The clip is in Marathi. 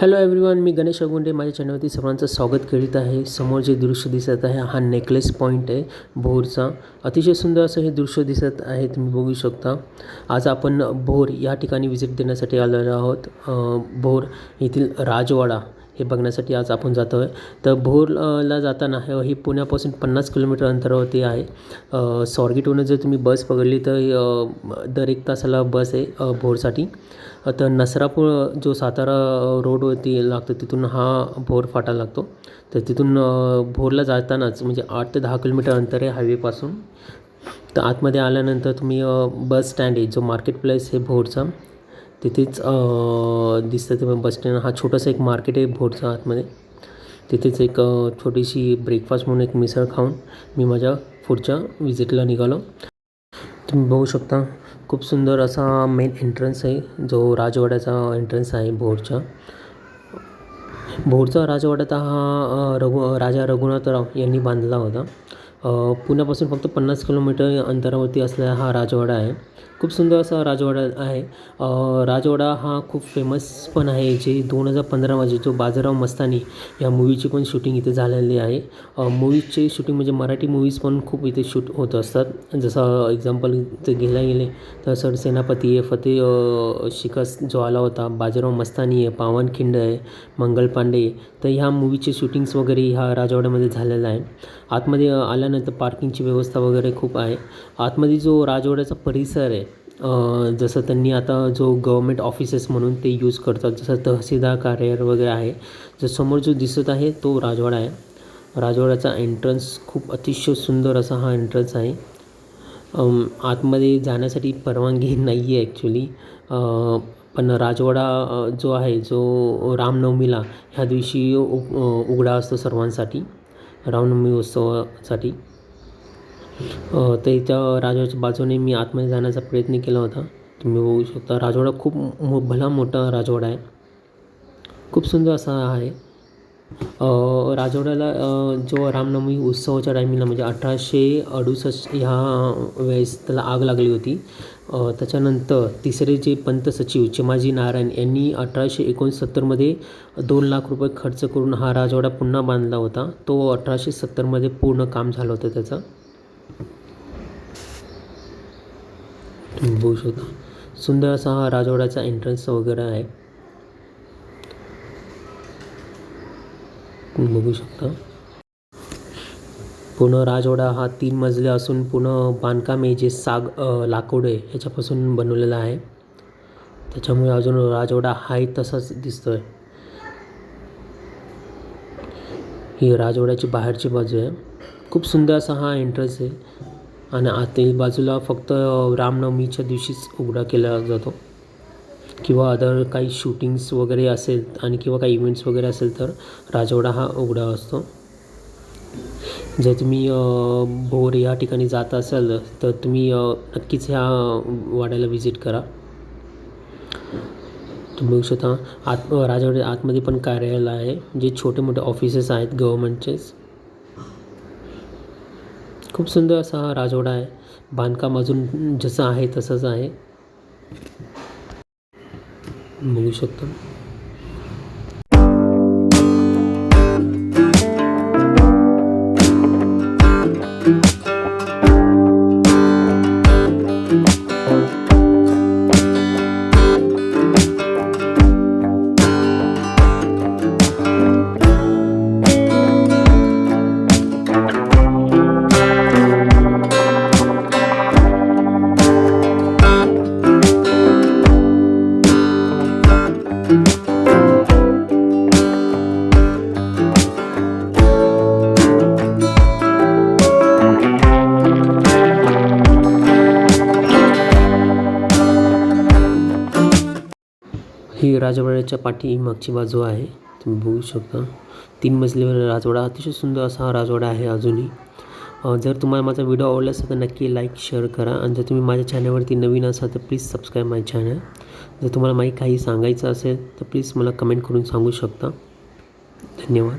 हॅलो एव्हरीवन मी गणेश अगुंडे. माझ्या चॅनलवरती सर्वांचं स्वागत करीत आहे. समोर जे दृश्य दिसत आहे हा नेकलेस पॉईंट आहे भोरचा अतिशय सुंदर असं हे दृश्य दिसत आहे तुम्ही बघू शकता. आज आपण भोर या ठिकाणी व्हिजिट देण्यासाठी आलेलो आहोत. भोर येथील राजवाडा. हे बघण्यासाठी आज आपण जातो आहे तर भोरला जाताना हे ही पुण्यापासून पन्नास किलोमीटर अंतरावरती आहे. अ, स्वारगेटवरून जर तुम्ही बस पकडली तर दर एक तासाला बस आहे भोरसाठी. तर नसरापूर जो सातारा रोडवरती लागतो तिथून हा भोर फाटा लागतो. तर तिथून भोरला जातानाच म्हणजे आठ ते दहा किलोमीटर अंतर आहे हायवेपासून. तर आतमध्ये आल्यानंतर तुम्ही बस स्टँड आहे जो मार्केट प्लेस आहे भोरचा. तिथेच दिसतं ते बस स्टँड. हा छोटासा एक मार्केट आहे भोरचा आतमध्ये तिथेच एक छोटीशी ब्रेकफास्ट म्हणून एक मिसळ खाऊन मी माझ्या पुढच्या विजिटला निघालो. तुम्ही बघू शकता खूप सुंदर असा मेन एंट्रन्स आहे. जो राजवाड्याचा एंट्रन्स आहे भोरच्या. भोरचा राजवाडा हा रघु राजा रघुनाथराव यांनी बांधला होता. पुण्यापासून फक्त पन्नास किलोमीटर अंतरावरती असलेला हा राजवाडा आहे. खूप सुंदर असा राजवाडा आहे. राजवाडा हा खूप फेमस पण आहे. जे दोन हजार पंधरामध्ये जो बाजीराव मस्तानी या मूवीची पण शूटिंग इथे झालेली आहे. मूवीजचे शूटिंग म्हणजे मराठी मूवीज पण खूप इथे शूट होत असतात. जसं एक्झाम्पल ते घ्यायला गेले तर सर सेनापती आहे फतेह शिकस जो आला होता बाजीराव मस्तानी आहे पावनखिंड आहे मंगल पांडे तर ह्या मूवीचे शूटिंग्स वगैरे ह्या राजवाड्यामध्ये झालेलं आहे. आतमध्ये अ, पार्किंगची व्यवस्था वगैरे खूप आहे. आतमध्ये जो राजवाड्याचा परिसर आहे जसं त्यांनी आता जो गव्हर्मेंट ऑफिसेस म्हणून ते यूज करतात जसं तहसीलदार कार्यालय वगैरे आहे जो समोर जो दिसत आहे तो राजवाडा आहे. राजवाड्याचा एंट्रन्स खूप अतिशय सुंदर असा हा एंट्रन्स आहे. आतमध्ये जाण्यासाठी परवानगी नाही आहे ॲक्च्युली पण राजवाडा जो आहे जो रामनवमीला ह्या दिवशी उ उघडा असतो सर्वांसाठी. रामनवमी उत्सवासाठी. तर इथं राजवाड्याच्या बाजूने मी आतमध्ये जाण्याचा प्रयत्न केला होता. तुम्ही बघू शकता राजवाडा खूप मो भला मोठा राजवाडा आहे. खूप सुंदर असा आहे. राजवाड्याला जो रामनवमी उत्सवाच्या टायमिंगला म्हणजे अठराशे अडुसष्ट ह्या वेळेस त्याला आग लागली होती. त्याच्यानंतर तिसरे जे पंत सचिव चिमाजी नारायण यांनी अठराशे एकोणसत्तरमध्ये दोन लाख रुपये खर्च करून हा राजवाडा पुन्हा बांधला होता. तो अठराशे सत्तरमध्ये पूर्ण काम झालं होतं त्याचं. तुम्ही बघू शकता. सुंदर असा हा राजवाड्याचा एंट्रन्स वगैरे आहे. तुम्ही बघू शकता. पूर्ण राजवाडा हा तीन मजले असून पूर्ण बांधकाम आहे जे साग लाकूड आहे ह्याच्यापासून बनवलेलं आहे. त्याच्यामुळे अजून राजवाडा आहे तसाच दिसतो आहे ही राजवाड्याची बाहेरची बाजू आहे. खूप सुंदर असा हा एंट्रन्स आहे. आणि आतील बाजूला फक्त रामनवमीच्या दिवशीच उघडा केला जातो. किंवा अदर काही शूटिंग्स वगैरे असेल आणि किंवा काही इव्हेंट्स वगैरे असेल तर राजवाडा हा उघडा असतो. जर तुम्ही भोर या ठिकाणी जात असाल तर तुम्ही नक्कीच ह्या वाड्याला व्हिजिट करा. तुम्ही बघू शकता आत राजवाडे आतमध्ये पण कार्यालय आहे जे छोटे मोठे ऑफिसेस आहेत गव्हर्मेंटचेच खूप सुंदर असा हा राजवाडा आहे. बांधकाम अजून जसं आहे तसंच आहे. बघू शकता. ही राजवाड्याच्या पाठी मागची बाजू आहे. तुम्ही बघू शकता. तीन मजलीवर राजवाडा. अतिशय सुंदर असा हा राजवाडा आहे अजूनही. जर तुम्हाला माझा व्हिडिओ आवडला असेल तर नक्की लाईक शेअर करा. आणि जर तुम्ही माझ्या चॅनलवरती नवीन असाल तर प्लीज सबस्क्राईब माय चॅनल जर तुम्हाला माही काही सांगायचं असेल तर प्लीज मला कमेंट करून सांगू शकता. धन्यवाद.